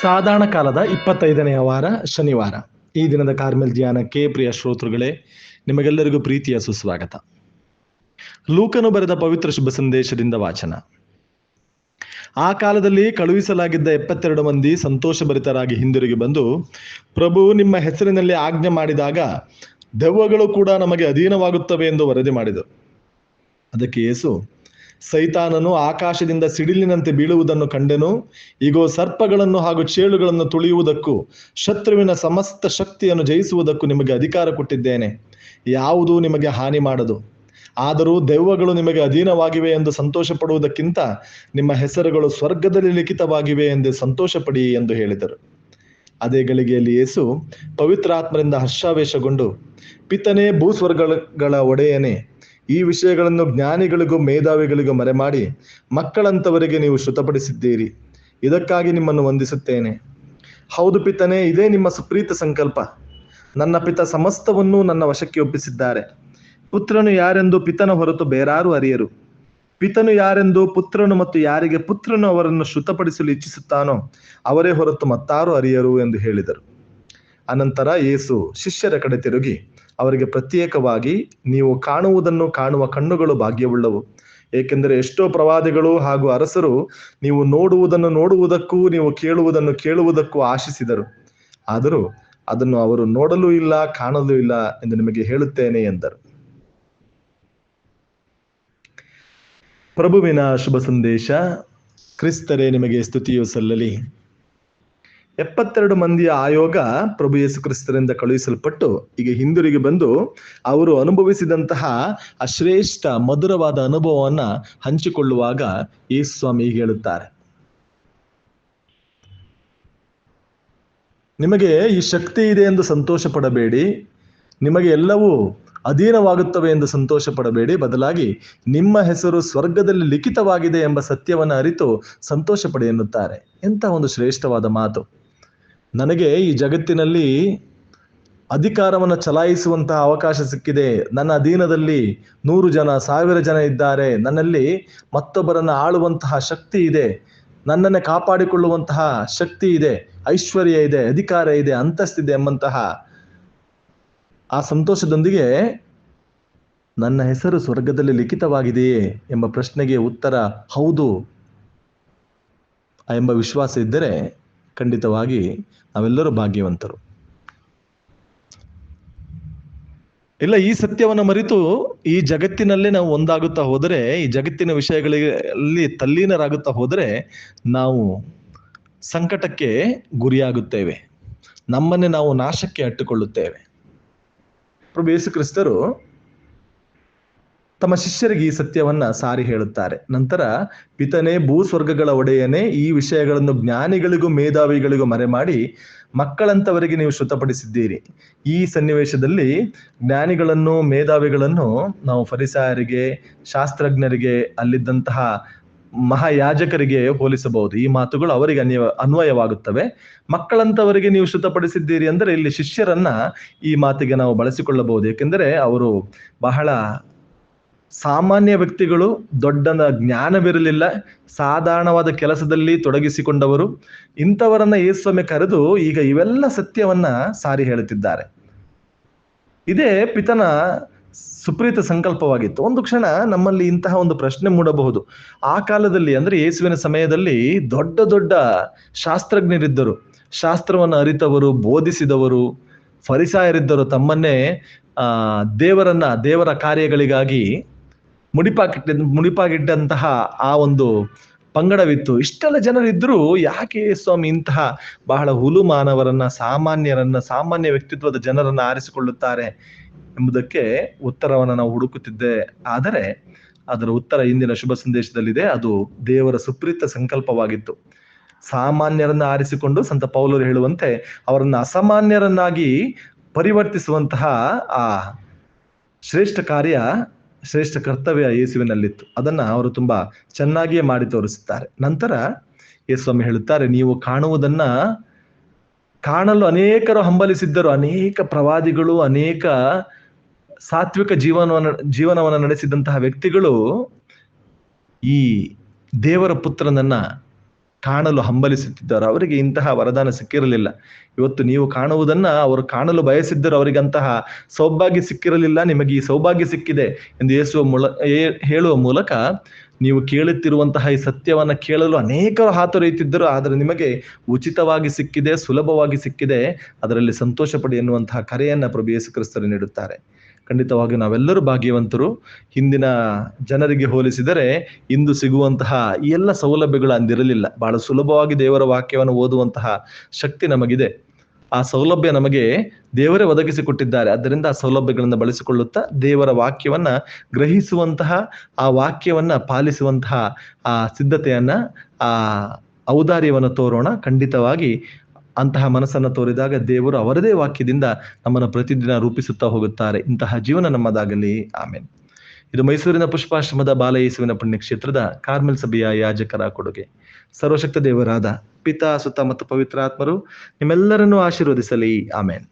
ಸಾಧಾರಣ ಕಾಲದ ಇಪ್ಪತ್ತೈದನೆಯ ವಾರ ಶನಿವಾರ. ಈ ದಿನದ ಕಾರ್ಮೆಲ್ ಧ್ಯಾನಕ್ಕೆ ಪ್ರಿಯ ಶ್ರೋತೃಗಳೇ, ನಿಮಗೆಲ್ಲರಿಗೂ ಪ್ರೀತಿಯ ಸುಸ್ವಾಗತ. ಲೂಕನು ಬರೆದ ಪವಿತ್ರ ಶುಭ ಸಂದೇಶದಿಂದ ವಾಚನ. ಆ ಕಾಲದಲ್ಲಿ ಕಳುಹಿಸಲಾಗಿದ್ದ ಎಪ್ಪತ್ತೆರಡು ಮಂದಿ ಸಂತೋಷಭರಿತರಾಗಿ ಹಿಂದಿರುಗಿ ಬಂದು, ಪ್ರಭು, ನಿಮ್ಮ ಹೆಸರಿನಲ್ಲಿ ಆಜ್ಞೆ ಮಾಡಿದಾಗ ದೆವ್ವಗಳು ಕೂಡ ನಮಗೆ ಅಧೀನವಾಗುತ್ತವೆ ಎಂದು ವರದಿ ಮಾಡಿದರು. ಅದಕ್ಕೆ ಯೇಸು ಸೈತಾನನು ಆಕಾಶದಿಂದ ಸಿಡಿಲಿನಂತೆ ಬೀಳುವುದನ್ನು ಕಂಡೆನು. ಈಗೋ ಸರ್ಪಗಳನ್ನು ಹಾಗೂ ಚೇಳುಗಳನ್ನು ತುಳಿಯುವುದಕ್ಕೂ, ಶತ್ರುವಿನ ಸಮಸ್ತ ಶಕ್ತಿಯನ್ನು ಜಯಿಸುವುದಕ್ಕೂ ನಿಮಗೆ ಅಧಿಕಾರ ಕೊಟ್ಟಿದ್ದೇನೆ. ಯಾವುದೂ ನಿಮಗೆ ಹಾನಿ ಮಾಡದು. ಆದರೂ ದೆವ್ವಗಳು ನಿಮಗೆ ಅಧೀನವಾಗಿವೆ ಎಂದು ಸಂತೋಷ ಪಡುವುದಕ್ಕಿಂತ ನಿಮ್ಮ ಹೆಸರುಗಳು ಸ್ವರ್ಗದಲ್ಲಿ ಲಿಖಿತವಾಗಿವೆ ಎಂದು ಸಂತೋಷ ಪಡಿ ಎಂದು ಹೇಳಿದರು. ಅದೇ ಗಳಿಗೆಯಲ್ಲಿ ಯೇಸು ಪವಿತ್ರಾತ್ಮರಿಂದ ಹರ್ಷಾವೇಶಗೊಂಡು, ಪಿತನೇ, ಭೂಸ್ವರ್ಗಗಳ ಒಡೆಯನೇ ಈ ವಿಷಯಗಳನ್ನು ಜ್ಞಾನಿಗಳಿಗೂ ಮೇಧಾವಿಗಳಿಗೂ ಮರೆಮಾಡಿ ಮಕ್ಕಳಂತವರಿಗೆ ನೀವು ಶ್ರುತಪಡಿಸಿದ್ದೀರಿ ಇದಕ್ಕಾಗಿ ನಿಮ್ಮನ್ನು ವಂದಿಸುತ್ತೇನೆ. ಹೌದು ಪಿತನೇ, ಇದೇ ನಿಮ್ಮ ಸುಪ್ರೀತ ಸಂಕಲ್ಪ. ನನ್ನ ಪಿತ ಸಮಸ್ತವನ್ನೂ ನನ್ನ ವಶಕ್ಕೆ ಒಪ್ಪಿಸಿದ್ದಾರೆ. ಪುತ್ರನು ಯಾರೆಂದು ಪಿತನ ಹೊರತು ಬೇರಾರು ಅರಿಯರು. ಪಿತನು ಯಾರೆಂದು ಪುತ್ರನು ಮತ್ತು ಯಾರಿಗೆ ಪುತ್ರನು ಅವರನ್ನು ಶ್ರುತಪಡಿಸಲು ಇಚ್ಛಿಸುತ್ತಾನೋ, ಅವರೇ ಹೊರತು ಮತ್ತಾರು ಅರಿಯರು ಎಂದು ಹೇಳಿದರು. ಅನಂತರ ಯೇಸು ಶಿಷ್ಯರ ಕಡೆ ತಿರುಗಿ ಅವರಿಗೆ ಪ್ರತ್ಯೇಕವಾಗಿ ನೀವು ಕಾಣುವುದನ್ನು ಕಾಣುವ ಕಣ್ಣುಗಳು ಭಾಗ್ಯವುಳ್ಳವು. ಏಕೆಂದರೆ ಎಷ್ಟೋ ಪ್ರವಾದಿಗಳು ಹಾಗೂ ಅರಸರು ನೀವು ನೋಡುವುದನ್ನು ನೋಡುವುದಕ್ಕೂ ನೀವು ಕೇಳುವುದನ್ನು ಕೇಳುವುದಕ್ಕೂ ಆಶಿಸಿದರು. ಆದರೂ ಅದನ್ನು ಅವರು ನೋಡಲೂ ಇಲ್ಲ, ಕಾಣಲೂ ಇಲ್ಲ ಎಂದು ನಿಮಗೆ ಹೇಳುತ್ತೇನೆ ಎಂದರು. ಪ್ರಭುವಿನ ಶುಭ ಸಂದೇಶ, ಕ್ರಿಸ್ತರೇ ನಿಮಗೆ ಸ್ತುತಿಯು ಸಲ್ಲಲಿ. ಎಪ್ಪತ್ತೆರಡು ಮಂದಿಯ ಆಯೋಗ ಪ್ರಭು ಯೇಸು ಕ್ರಿಸ್ತರಿಂದ ಕಳುಹಿಸಲ್ಪಟ್ಟು ಈಗ ಹಿಂದಿರುಗಿ ಬಂದು ಅವರು ಅನುಭವಿಸಿದಂತಹ ಅಶ್ರೇಷ್ಠ ಮಧುರವಾದ ಅನುಭವವನ್ನ ಹಂಚಿಕೊಳ್ಳುವಾಗ ಯೇಸು ಸ್ವಾಮಿ ಹೇಳುತ್ತಾರೆ. ನಿಮಗೆ ಈ ಶಕ್ತಿ ಇದೆ ಎಂದು ಸಂತೋಷ ಪಡಬೇಡಿ ನಿಮಗೆ ಎಲ್ಲವೂ ಅಧೀನವಾಗುತ್ತವೆ ಎಂದು ಸಂತೋಷ ಪಡಬೇಡಿ ಬದಲಾಗಿ ನಿಮ್ಮ ಹೆಸರು ಸ್ವರ್ಗದಲ್ಲಿ ಲಿಖಿತವಾಗಿದೆ ಎಂಬ ಸತ್ಯವನ್ನು ಅರಿತು ಸಂತೋಷ ಪಡೆ ಎನ್ನುತ್ತಾರೆ. ಎಂಥ ಒಂದು ಶ್ರೇಷ್ಠವಾದ ಮಾತು. ನನಗೆ ಈ ಜಗತ್ತಿನಲ್ಲಿ ಅಧಿಕಾರವನ್ನು ಚಲಾಯಿಸುವಂತಹ ಅವಕಾಶ ಸಿಕ್ಕಿದೆ. ನನ್ನ ಅಧೀನದಲ್ಲಿ ನೂರು ಜನ, ಸಾವಿರ ಜನ ಇದ್ದಾರೆ. ನನ್ನಲ್ಲಿ ಮತ್ತೊಬ್ಬರನ್ನು ಆಳುವಂತಹ ಶಕ್ತಿ ಇದೆ. ನನ್ನನ್ನು ಕಾಪಾಡಿಕೊಳ್ಳುವಂತಹ ಶಕ್ತಿ ಇದೆ. ಐಶ್ವರ್ಯ ಇದೆ, ಅಧಿಕಾರ ಇದೆ ಅಂತಸ್ತಿದೆ ಎಂಬಂತಹ ಆ ಸಂತೋಷದೊಂದಿಗೆ ನನ್ನ ಹೆಸರು ಸ್ವರ್ಗದಲ್ಲಿ ಲಿಖಿತವಾಗಿದೆಯೇ ಎಂಬ ಪ್ರಶ್ನೆಗೆ ಉತ್ತರ ಹೌದು ಎಂಬ ವಿಶ್ವಾಸ ಇದ್ದರೆ ಖಂಡಿತವಾಗಿ ನಾವೆಲ್ಲರೂ ಭಾಗ್ಯವಂತರು. ಇಲ್ಲ, ಈ ಸತ್ಯವನ್ನು ಮರೆತು ಈ ಜಗತ್ತಿನಲ್ಲೇ ನಾವು ಒಂದಾಗುತ್ತಾ ಹೋದರೆ, ಈ ಜಗತ್ತಿನ ವಿಷಯಗಳಲ್ಲಿ ತಲ್ಲೀನರಾಗುತ್ತಾ ಹೋದರೆ ನಾವು ಸಂಕಟಕ್ಕೆ ಗುರಿಯಾಗುತ್ತೇವೆ. ನಮ್ಮನ್ನೇ ನಾವು ನಾಶಕ್ಕೆ ಅಟ್ಟುಕೊಳ್ಳುತ್ತೇವೆ. ಪ್ರಭು ಯೇಸು ಕ್ರಿಸ್ತರು ತಮ್ಮ ಶಿಷ್ಯರಿಗೆ ಈ ಸತ್ಯವನ್ನ ಸಾರಿ ಹೇಳುತ್ತಾರೆ. ನಂತರ, ಪಿತನೇ, ಭೂಸ್ವರ್ಗಗಳ ಒಡೆಯನೇ, ಈ ವಿಷಯಗಳನ್ನು ಜ್ಞಾನಿಗಳಿಗೂ ಮೇಧಾವಿಗಳಿಗೂ ಮರೆಮಾಡಿ ಮಕ್ಕಳಂತವರಿಗೆ ನೀವು ಶ್ರುತಪಡಿಸಿದ್ದೀರಿ ಈ ಸನ್ನಿವೇಶದಲ್ಲಿ ಜ್ಞಾನಿಗಳನ್ನು, ಮೇಧಾವಿಗಳನ್ನು ನಾವು ಫರಿಸಾಯರಿಗೆ, ಶಾಸ್ತ್ರಜ್ಞರಿಗೆ, ಅಲ್ಲಿದ್ದಂತಹ ಮಹಾಯಾಜಕರಿಗೆ ಹೋಲಿಸಬಹುದು. ಈ ಮಾತುಗಳು ಅವರಿಗೆ ಅನ್ಯ ಅನ್ವಯವಾಗುತ್ತವೆ. ಮಕ್ಕಳಂತವರಿಗೆ ನೀವು ಶ್ರುತಪಡಿಸಿದ್ದೀರಿ ಅಂದರೆ ಇಲ್ಲಿ ಶಿಷ್ಯರನ್ನ ಈ ಮಾತಿಗೆ ನಾವು ಬಳಸಿಕೊಳ್ಳಬಹುದು. ಏಕೆಂದರೆ ಅವರು ಬಹಳ ಸಾಮಾನ್ಯ ವ್ಯಕ್ತಿಗಳು ದೊಡ್ಡ ಜ್ಞಾನವಿರಲಿಲ್ಲ, ಸಾಧಾರಣವಾದ ಕೆಲಸದಲ್ಲಿ ತೊಡಗಿಸಿಕೊಂಡವರು. ಇಂಥವರನ್ನ ಯೇಸ್ವಾಮಿ ಕರೆದು ಈಗ ಇವೆಲ್ಲ ಸತ್ಯವನ್ನ ಸಾರಿ ಹೇಳುತ್ತಿದ್ದಾರೆ. ಇದೇ ಪಿತನ ಸುಪ್ರೀತ ಸಂಕಲ್ಪವಾಗಿತ್ತು. ಒಂದು ಕ್ಷಣ ನಮ್ಮಲ್ಲಿ ಇಂತಹ ಒಂದು ಪ್ರಶ್ನೆ ಮೂಡಬಹುದು. ಆ ಕಾಲದಲ್ಲಿ ಅಂದ್ರೆ ಯೇಸುವಿನ ಸಮಯದಲ್ಲಿ ದೊಡ್ಡ ದೊಡ್ಡ ಶಾಸ್ತ್ರಜ್ಞರಿದ್ದರು. ಶಾಸ್ತ್ರವನ್ನು ಅರಿತವರು, ಬೋಧಿಸಿದವರು, ಫರಿಸಾಯರಿದ್ದರು ತಮ್ಮನ್ನೇ, ಆ, ದೇವರನ್ನ, ದೇವರ ಕಾರ್ಯಗಳಿಗಾಗಿ ಮುಡಿಪಾಕಿಟ್ಟ, ಮುಡಿಪಾಗಿಟ್ಟಂತಹ ಆ ಒಂದು ಪಂಗಡವಿತ್ತು. ಇಷ್ಟೆಲ್ಲ ಜನರಿದ್ದರೂ ಯಾಕೆ ಸ್ವಾಮಿ ಇಂತಹ ಬಹಳ ಹುಲು ಮಾನವರನ್ನ ಸಾಮಾನ್ಯರನ್ನ, ಸಾಮಾನ್ಯ ವ್ಯಕ್ತಿತ್ವದ ಜನರನ್ನ ಆರಿಸಿಕೊಳ್ಳುತ್ತಾರೆ ಎಂಬುದಕ್ಕೆ ಉತ್ತರವನ್ನು ನಾವು ಹುಡುಕುತ್ತಿದ್ದೆ. ಆದರೆ ಅದರ ಉತ್ತರ ಇಂದಿನ ಶುಭ ಸಂದೇಶದಲ್ಲಿದೆ. ಅದು ದೇವರ ಸುಪ್ರೀತ ಸಂಕಲ್ಪವಾಗಿತ್ತು. ಸಾಮಾನ್ಯರನ್ನ ಆರಿಸಿಕೊಂಡು ಸಂತ ಪೌಲರು ಹೇಳುವಂತೆ ಅವರನ್ನು ಅಸಾಮಾನ್ಯರನ್ನಾಗಿ ಪರಿವರ್ತಿಸುವಂತಹ ಆ ಶ್ರೇಷ್ಠ ಕಾರ್ಯ ಶ್ರೇಷ್ಠ ಕರ್ತವ್ಯ ಯೇಸುವಿನಲ್ಲಿತ್ತು. ಅದನ್ನ ಅವರು ತುಂಬಾ ಚೆನ್ನಾಗಿಯೇ ಮಾಡಿ ತೋರಿಸುತ್ತಾರೆ. ನಂತರ ಯೇಸ್ವಾಮಿ ಹೇಳುತ್ತಾರೆ, ನೀವು ಕಾಣುವುದನ್ನ ಕಾಣಲು ಅನೇಕರು ಹಂಬಲಿಸಿದ್ದರು. ಅನೇಕ ಪ್ರವಾದಿಗಳು, ಅನೇಕ ಸಾತ್ವಿಕ ಜೀವನವನ್ನು ಜೀವನವನ್ನು ನಡೆಸಿದಂತಹ ವ್ಯಕ್ತಿಗಳು ಈ ದೇವರ ಪುತ್ರನನ್ನ ಕಾಣಲು ಹಂಬಲಿಸುತ್ತಿದ್ದರು. ಅವರಿಗೆ ಇಂತಹ ವರದಾನ ಸಿಕ್ಕಿರಲಿಲ್ಲ. ಇವತ್ತು ನೀವು ಕಾಣುವುದನ್ನ ಅವರು ಕಾಣಲು ಬಯಸಿದ್ದರು ಅವರಿಗಂತಹ ಸೌಭಾಗ್ಯ ಸಿಕ್ಕಿರಲಿಲ್ಲ. ನಿಮಗೆ ಈ ಸೌಭಾಗ್ಯ ಸಿಕ್ಕಿದೆ ಎಂದು ಏಸುವ ಮೂಲ ಹೇಳುವ ಮೂಲಕ ನೀವು ಕೇಳುತ್ತಿರುವಂತಹ ಈ ಸತ್ಯವನ್ನ ಕೇಳಲು ಅನೇಕರು ಹಾತೊರೆಯುತ್ತಿದ್ದರು. ಆದರೆ ನಿಮಗೆ ಉಚಿತವಾಗಿ ಸಿಕ್ಕಿದೆ, ಸುಲಭವಾಗಿ ಸಿಕ್ಕಿದೆ. ಅದರಲ್ಲಿ ಸಂತೋಷ ಪಡಿ ಎನ್ನುವಂತಹ ಕರೆಯನ್ನು ಪ್ರಭು ಯೇಸು ಕ್ರಿಸ್ತರು ನೀಡುತ್ತಾರೆ. ಖಂಡಿತವಾಗಿ ನಾವೆಲ್ಲರೂ ಭಾಗ್ಯವಂತರು. ಹಿಂದಿನ ಜನರಿಗೆ ಹೋಲಿಸಿದರೆ ಇಂದು ಸಿಗುವಂತಹ ಈ ಎಲ್ಲ ಸೌಲಭ್ಯಗಳು ಅಂದಿರಲಿಲ್ಲ. ಬಹಳ ಸುಲಭವಾಗಿ ದೇವರ ವಾಕ್ಯವನ್ನು ಓದುವಂತಹ ಶಕ್ತಿ ನಮಗಿದೆ. ಆ ಸೌಲಭ್ಯ ನಮಗೆ ದೇವರೇ ಒದಗಿಸಿಕೊಟ್ಟಿದ್ದಾರೆ ಆದ್ದರಿಂದ ಆ ಸೌಲಭ್ಯಗಳನ್ನು ಬಳಸಿಕೊಳ್ಳುತ್ತಾ ದೇವರ ವಾಕ್ಯವನ್ನ ಗ್ರಹಿಸುವಂತಹ, ಆ ವಾಕ್ಯವನ್ನ ಪಾಲಿಸುವಂತಹ, ಆ ಸಿದ್ಧತೆಯನ್ನ, ಆ ಔದಾರ್ಯವನ್ನು ತೋರೋಣ. ಖಂಡಿತವಾಗಿ ಅಂತಹ ಮನಸ್ಸನ್ನು ತೋರಿದಾಗ ದೇವರು ಅವರದೇ ವಾಕ್ಯದಿಂದ ನಮ್ಮನ್ನು ಪ್ರತಿದಿನ ರೂಪಿಸುತ್ತಾ ಹೋಗುತ್ತಾರೆ. ಇಂತಹ ಜೀವನ ನಮ್ಮದಾಗಲಿ. ಆಮೇಲೆ ಇದು ಮೈಸೂರಿನ ಪುಷ್ಪಾಶ್ರಮದ ಬಾಲಯೇಸುವಿನ ಪುಣ್ಯಕ್ಷೇತ್ರದ ಕಾರ್ಮೆಲ್ ಸಭೆಯ ಯಾಜಕರ ಕೊಡುಗೆ. ಸರ್ವಶಕ್ತ ದೇವರಾದ ಪಿತಾ ಸುತ್ತ ಮತ್ತು ಪವಿತ್ರಾತ್ಮರು ನಿಮ್ಮೆಲ್ಲರನ್ನೂ ಆಶೀರ್ವದಿಸಲಿ. ಆಮೇನ್.